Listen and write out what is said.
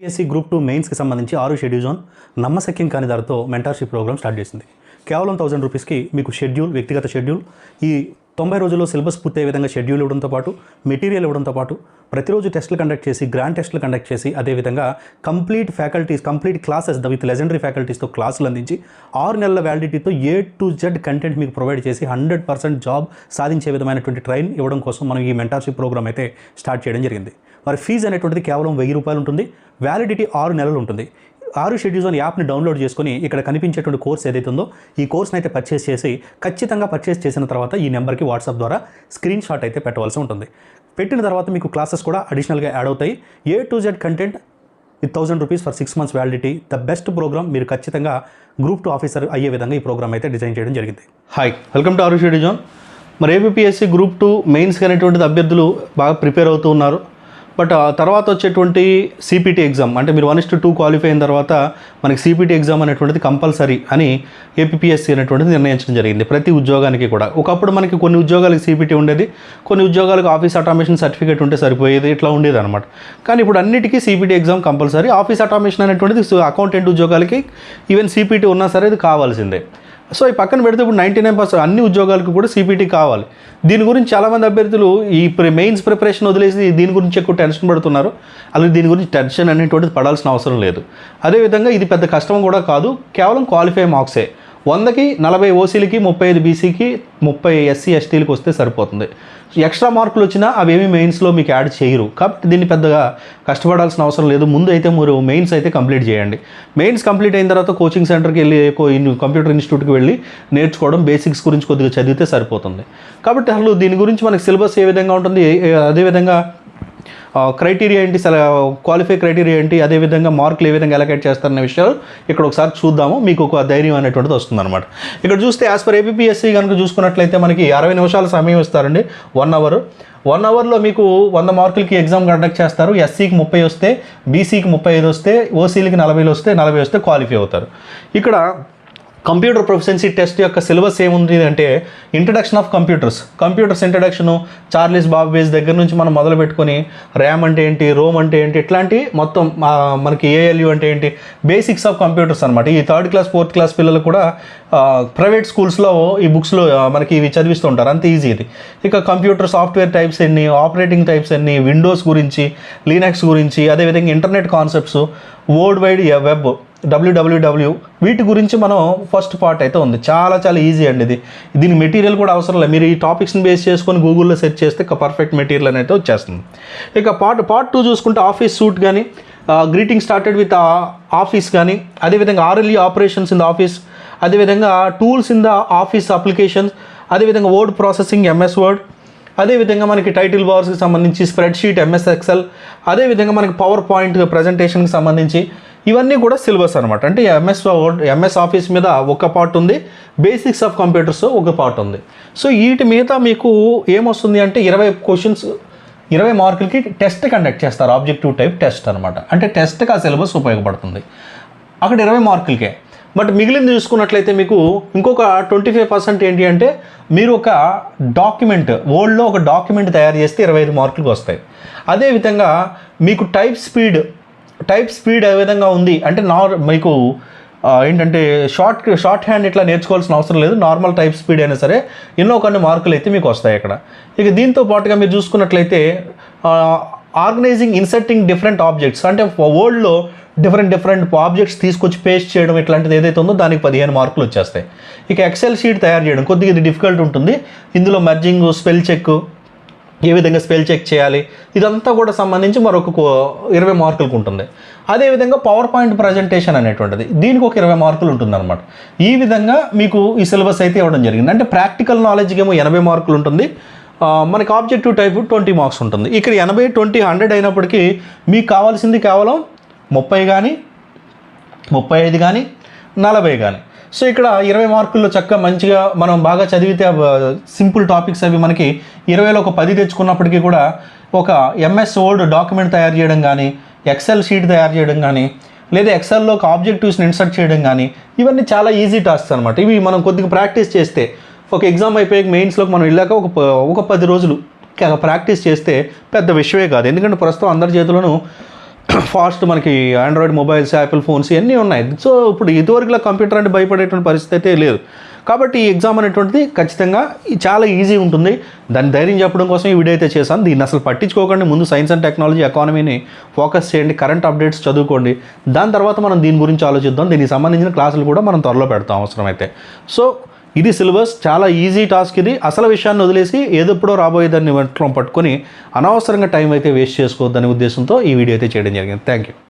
PSC group two మెయిన్స్కి సంబంధించి ఆరు షెడ్యూల్ జోన్ నమ్మశక్యం కాని ధరతో మెంటార్షిప్ ప్రోగ్రామ్ స్టార్ట్ చేసింది. కేవలం థౌసండ్ రూపీస్కి మీకు షెడ్యూల్ వ్యక్తిగత షెడ్యూల్ ఈ తొంభై రోజుల్లో సిలబస్ పూర్తయ్యే విధంగా షెడ్యూల్ ఇవ్వడంతో పాటు మెటీరియల్ ఇవ్వడంతో పాటు ప్రతిరోజు టెస్టులు కండక్ట్ చేసి గ్రాండ్ టెస్టులు కండక్ట్ చేసి అదేవిధంగా complete faculties complete classes with legendary ఫ్యాకల్టీస్తో క్లాసులు అందించి ఆరు నెలల వ్యాలిడిటీతో ఏ టు జెడ్ కంటెంట్ మీకు ప్రొవైడ్ చేసి హండ్రెడ్ పర్సెంట్ జాబ్ సాధించే విధమైనటువంటి ట్రైన్ ఇవ్వడం కోసం మనం ఈ మెంటార్షిప్ ప్రోగ్రామ్ అయితే స్టార్ట్ చేయడం జరిగింది. మరి ఫీజు అనేటువంటిది కేవలం వెయ్యి రూపాయలు ఉంటుంది. వ్యాలిడిటీ ఆరు నెలలు ఉంటుంది. ఆరు షెడ్యూల్స్ అని యాప్ని డౌన్లోడ్ చేసుకొని ఇక్కడ కనిపించేటువంటి కోర్స్ ఏదైతే ఉందో ఈ కోర్స్ని అయితే పర్చేస్ చేసి ఖచ్చితంగా పర్చేస్ చేసిన తర్వాత ఈ నెంబర్కి వాట్సాప్ ద్వారా స్క్రీన్ షాట్ అయితే పెట్టవలసి ఉంటుంది. పెట్టిన తర్వాత మీకు క్లాసెస్ కూడా అడిషనల్గా యాడ్ అవుతాయి. A to Z content with thousand rupees for six months validity the best programme మీరు ఖచ్చితంగా గ్రూప్ టూ ఆఫీసర్ అయ్యే విధంగా ఈ ప్రోగ్రామ్ అయితే డిజైన్ చేయడం జరిగింది. హాయ్ వెల్కమ్ టు ఆరు షెడ్యూజోన్ మరి ఏబిపిఎస్సి గ్రూప్ టూ మెయిన్స్ అనేటువంటిది అభ్యర్థులు బాగా ప్రిపేర్ అవుతూ ఉన్నారు. బట్ తర్వాత వచ్చేటువంటి సిపిటి ఎగ్జామ్ అంటే మీరు వన్ ఇస్ టూ క్వాలిఫై అయిన తర్వాత మనకి సిపిటి ఎగ్జామ్ అనేటువంటిది కంపల్సరీ అని ఏపీఎస్సి అనేటువంటిది నిర్ణయించడం జరిగింది ప్రతి ఉద్యోగానికి కూడా. ఒకప్పుడు మనకి కొన్ని ఉద్యోగాలకు సిపిటి ఉండేది కొన్ని ఉద్యోగాలకు ఆఫీస్ ఆటోమేషన్ సర్టిఫికేట్ ఉంటే సరిపోయేది ఇట్లా ఉండేది అనమాట కానీ ఇప్పుడు అన్నిటికీ CPT exam compulsory. Office automation అనేటువంటిది అకౌంటెంట్ ఉద్యోగాలకి ఈవెన్ సిపిటి ఉన్నా సరే ఇది కావాల్సిందే. సో ఈ పక్కన పెడితే ఇప్పుడు నైంటీ నైన్ పర్సెంట్ అన్ని ఉద్యోగాలకు కూడా సిపిటీ కావాలి. దీని గురించి చాలామంది అభ్యర్థులు ఈ మెయిన్స్ ప్రిపరేషన్ వదిలేసి దీని గురించి ఎక్కువ టెన్షన్ పడుతున్నారు. అలాగే దీని గురించి టెన్షన్ అనేటువంటిది పడాల్సిన అవసరం లేదు. అదేవిధంగా ఇది పెద్ద కష్టం కూడా కాదు. కేవలం క్వాలిఫై మార్క్సే. వందకి నలభై ఓసీలకి ముప్పై ఐదు బీసీకి ముప్పై ఎస్సీ ఎస్టీలకి వస్తే సరిపోతుంది. ఎక్స్ట్రా మార్కులు వచ్చినా అవేమి మెయిన్స్లో మీకు యాడ్ చేయరు. కాబట్టి దీన్ని పెద్దగా కష్టపడాల్సిన అవసరం లేదు. ముందు అయితే మీరు మెయిన్స్ అయితే కంప్లీట్ చేయండి. మెయిన్స్ కంప్లీట్ అయిన తర్వాత కోచింగ్ సెంటర్కి వెళ్ళి కంప్యూటర్ ఇన్స్టిట్యూట్కి వెళ్ళి నేర్చుకోవడం బేసిక్స్ గురించి కొద్దిగా చదివితే సరిపోతుంది. కాబట్టి అసలు దీని గురించి మనకి సిలబస్ ఏ విధంగా ఉంటుంది? అదేవిధంగా క్రైటీరియా ఏంటి క్వాలిఫై క్రైటీరియా ఏంటి అదేవిధంగా మార్కులు ఏ విధంగా ఎలకేట్ చేస్తారనే విషయాలు ఇక్కడ ఒకసారి చూద్దాము. మీకు ఒక ధైర్యం అనేటువంటిది వస్తుందన్నమాట. ఇక్కడ చూస్తే యాజ్ పర్ ఏపీఎస్సీ కనుక చూసుకున్నట్లయితే మనకి అరవై నిమిషాల సమయం ఇస్తారండి. వన్ అవర్ వన్ అవర్లో మీకు వంద మార్కులకి ఎగ్జామ్ కండక్ట్ చేస్తారు. ఎస్సీకి ముప్పై వస్తే బీసీకి ముప్పై ఐదు వస్తే ఓసీలకి నలభైలు వస్తే నలభై వస్తే క్వాలిఫై అవుతారు. ఇక్కడ కంప్యూటర్ ప్రొఫెషన్సీ టెస్ట్ యొక్క సిలబస్ ఏముంది అంటే introduction of computers computers introduction Charles Babbage దగ్గర నుంచి మనం మొదలు పెట్టుకొని ర్యామ్ అంటే ఏంటి రోమ్ అంటే ఏంటి ఇట్లాంటి మొత్తం మనకి ఏఎల్యూ అంటే ఏంటి బేసిక్స్ ఆఫ్ కంప్యూటర్స్ అనమాట ఈ థర్డ్ క్లాస్ ఫోర్త్ క్లాస్ పిల్లలు కూడా ప్రైవేట్ స్కూల్స్లో ఈ బుక్స్లో మనకి ఇవి చదివిస్తూ ఉంటారు అంత ఈజీ ఇది. ఇక కంప్యూటర్ సాఫ్ట్వేర్ టైప్స్ ఎన్ని ఆపరేటింగ్ టైప్స్ ఎన్ని విండోస్ గురించి లీనక్స్ గురించి అదేవిధంగా internet concepts world wide web WWW వీటి గురించి మనం ఫస్ట్ పార్ట్ అయితే ఉంది. చాలా చాలా ఈజీ అండి ఇది. దీని మెటీరియల్ కూడా అవసరం లేదు. మీరు ఈ టాపిక్స్ని బేస్ చేసుకొని గూగుల్లో సెర్చ్ చేస్తే పర్ఫెక్ట్ మెటీరియల్ అనేది వచ్చేస్తుంది. ఇక పార్ట్ పార్ట్ టూ చూసుకుంటే ఆఫీస్ సూట్ కానీ గ్రీటింగ్ స్టార్టెడ్ విత్ ఆఫీస్ కానీ అదేవిధంగా RLE operations in the office అదేవిధంగా tools in the office applications అదేవిధంగా వర్డ్ ప్రాసెసింగ్ ఎంఎస్ వర్డ్ అదేవిధంగా మనకి టైటిల్ బార్స్కి సంబంధించి స్ప్రెడ్ షీట్ ఎంఎస్ ఎక్సెల్ అదేవిధంగా మనకి పవర్ పాయింట్ ప్రజెంటేషన్కి సంబంధించి ఇవన్నీ కూడా సిలబస్ అనమాట అంటే ఎంఎస్ ఎంఎస్ ఆఫీస్ మీద ఒక పార్ట్ ఉంది బేసిక్స్ ఆఫ్ కంప్యూటర్స్ ఒక పార్ట్ ఉంది. సో వీటి మీద మీకు ఏమొస్తుంది అంటే ఇరవై క్వశ్చన్స్ ఇరవై మార్కులకి టెస్ట్ కండక్ట్ చేస్తారు ఆబ్జెక్టివ్ టైప్ టెస్ట్ అనమాట అంటే టెస్ట్కి ఆ సిలబస్ ఉపయోగపడుతుంది. అక్కడ ఇరవై మార్కులకే. బట్ మిగిలింది చూసుకున్నట్లయితే మీకు ఇంకొక ట్వంటీ ఫైవ్ పర్సెంట్ ఏంటి అంటే మీరు ఒక డాక్యుమెంట్ వరల్డ్లో ఒక డాక్యుమెంట్ తయారు చేస్తే ఇరవై ఐదు మార్కులకు వస్తాయి. అదేవిధంగా మీకు టైప్ స్పీడ్ టైప్ స్పీడ్ ఏ విధంగా ఉంది? అంటే నార్ మీకు ఏంటంటే షార్ట్ షార్ట్ హ్యాండ్ ఇట్లా నేర్చుకోవాల్సిన అవసరం లేదు. నార్మల్ టైప్ స్పీడ్ అయినా సరే ఎన్నో కొన్ని మార్కులు అయితే మీకు వస్తాయి అక్కడ. ఇక దీంతో పాటుగా మీరు చూసుకున్నట్లయితే ఆర్గనైజింగ్ ఇన్సర్టింగ్ డిఫరెంట్ ఆబ్జెక్ట్స్. అంటే వరల్డ్లో డిఫరెంట్ డిఫరెంట్ ఆబ్జెక్ట్స్ తీసుకొచ్చి పేస్ట్ చేయడం ఇట్లాంటిది ఏదైతే ఉందో దానికి పదిహేను మార్కులు వచ్చేస్తాయి. ఇక ఎక్సెల్ షీట్ తయారు చేయడం కొద్దిగా ఇది డిఫికల్ట్ ఉంటుంది. ఇందులో మర్జింగ్ స్పెల్ చెక్ ఏ విధంగా స్పెల్ చెక్ చేయాలి? ఇదంతా కూడా సంబంధించి మరొక కో- ఇరవై మార్కులకు ఉంటుంది. అదేవిధంగా పవర్ పాయింట్ ప్రజెంటేషన్ అనేటువంటిది. దీనికి ఒక ఇరవై మార్కులు ఉంటుందన్నమాట. ఈ విధంగా మీకు ఈ సిలబస్ అయితే ఇవ్వడం జరిగింది. అంటే ప్రాక్టికల్ నాలెడ్జ్కి ఏమో ఎనభై మార్కులు ఉంటుంది. మనకి ఆబ్జెక్టివ్ టైప్ ట్వంటీ మార్క్స్ ఉంటుంది. ఇక్కడ ఎనభై ట్వంటీ హండ్రెడ్ అయినప్పటికీ మీకు కావాల్సింది కేవలం ముప్పై కానీ ముప్పై ఐదు కానీ నలభై కానీ సో ఇక్కడ ఇరవై మార్కుల్లో చక్కగా మంచిగా మనం బాగా చదివితే సింపుల్ టాపిక్స్ అవి మనకి ఇరవైలో ఒక పది తెచ్చుకున్నప్పటికీ కూడా ఒక ఎంఎస్ వర్డ్ డాక్యుమెంట్ తయారు చేయడం కానీ ఎక్సెల్ షీట్ తయారు చేయడం కానీ లేదా ఎక్సెల్లో ఒక ఆబ్జెక్టివ్స్ని ఇన్సర్ట్ చేయడం కానీ ఇవన్నీ చాలా ఈజీ టాస్క్స్ అనమాట ఇవి మనం కొద్దిగా ప్రాక్టీస్ చేస్తే ఒక ఎగ్జామ్ అయిపోయాక మెయిన్స్లోకి మనం వెళ్ళాక ఒక ఒక పది రోజులు ప్రాక్టీస్ చేస్తే పెద్ద విషయమే కాదు. ఎందుకంటే ప్రస్తుతం అందరి చేతిలోనూ ఫాస్ట్ మనకి ఆండ్రాయిడ్ మొబైల్స్ యాపిల్ ఫోన్స్ ఇవన్నీ ఉన్నాయి. సో ఇప్పుడు ఇదివరకులా కంప్యూటర్ అంటే భయపడేటువంటి పరిస్థితి అయితే లేదు. కాబట్టి ఈ ఎగ్జామ్ అనేటువంటిది ఖచ్చితంగా చాలా ఈజీ ఉంటుంది. దాన్ని ధైర్యం చెప్పడం కోసం ఈ వీడియో అయితే చేశాను. దీన్ని అసలు పట్టించుకోకండి. ముందు సైన్స్ అండ్ టెక్నాలజీ ఎకానమీని ఫోకస్ చేయండి. కరెంట్ అప్డేట్స్ చదువుకోండి. దాని తర్వాత మనం దీని గురించి ఆలోచిద్దాం. దీనికి సంబంధించిన క్లాసులు కూడా మనం త్వరలో పెడతాం అవసరమైతే. సో ఇది సిలబస్ చాలా ఈజీ టాస్క్ ఇది. అసలు విషయాన్ని వదిలేసి ఏదెప్పుడో రాబోయే దాన్ని వెంటలో పట్టుకొని అనవసరంగా టైం అయితే వేస్ట్ చేసుకోవద్దనే ఉద్దేశంతో ఈ వీడియో అయితే చేయడం జరిగింది. Thank you